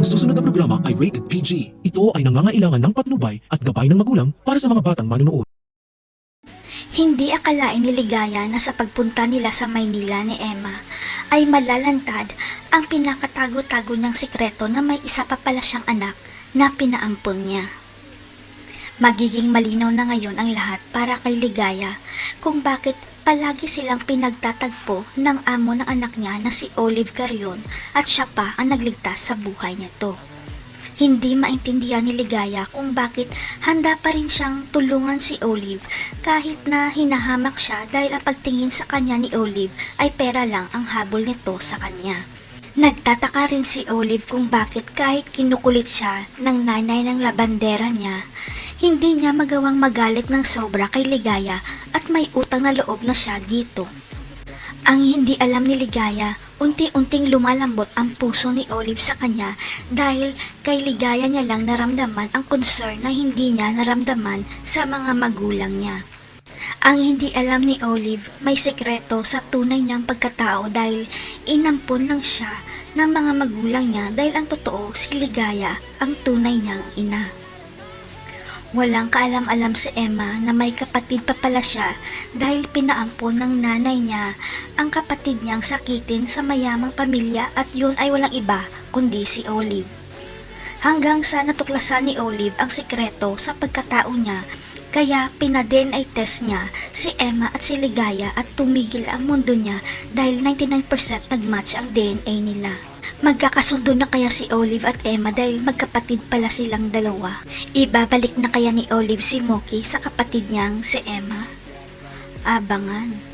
Ang susunod na programa ay rated PG. Ito ay nangangailangan ng patnubay at gabay ng magulang para sa mga batang manunood. Hindi akalain ni Ligaya na sa pagpunta nila sa Maynila ni Emma ay malalantad ang pinakatago-tago niyang sikreto na may isa pa pala siyang anak na pinaampon niya. Magiging malinaw na ngayon ang lahat para kay Ligaya kung bakit palagi silang pinagtatagpo ng amo ng anak niya na si Olive Carion at siya pa ang nagligtas sa buhay nito. Hindi maintindihan ni Ligaya kung bakit handa pa rin siyang tulungan si Olive kahit na hinahamak siya dahil ang pagtingin sa kanya ni Olive ay pera lang ang habol nito sa kanya. Nagtataka rin si Olive kung bakit kahit kinukulit siya ng nanay ng labandera niya, hindi niya magawang magalit ng sobra kay Ligaya at may utang na loob na siya dito. Ang hindi alam ni Ligaya, unti-unting lumalambot ang puso ni Olive sa kanya dahil kay Ligaya niya lang naramdaman ang concern na hindi niya naramdaman sa mga magulang niya. Ang hindi alam ni Olive, may sekreto sa tunay niyang pagkatao dahil inampon lang siya ng mga magulang niya dahil ang totoo si Ligaya ang tunay niyang ina. Walang kaalam-alam si Emma na may kapatid pa pala siya dahil pinaampon ng nanay niya ang kapatid niyang sakitin sa mayamang pamilya at yun ay walang iba kundi si Olive. Hanggang sa natuklasan ni Olive ang sikreto sa pagkatao niya kaya pina-DNA test niya si Emma at si Ligaya at tumigil ang mundo niya dahil 99% nagmatch ang DNA nila. Magkakasundo na kaya si Olive at Emma dahil magkapatid pala silang dalawa. Ibabalik na kaya ni Olive si Moki sa kapatid niyang si Emma. Abangan.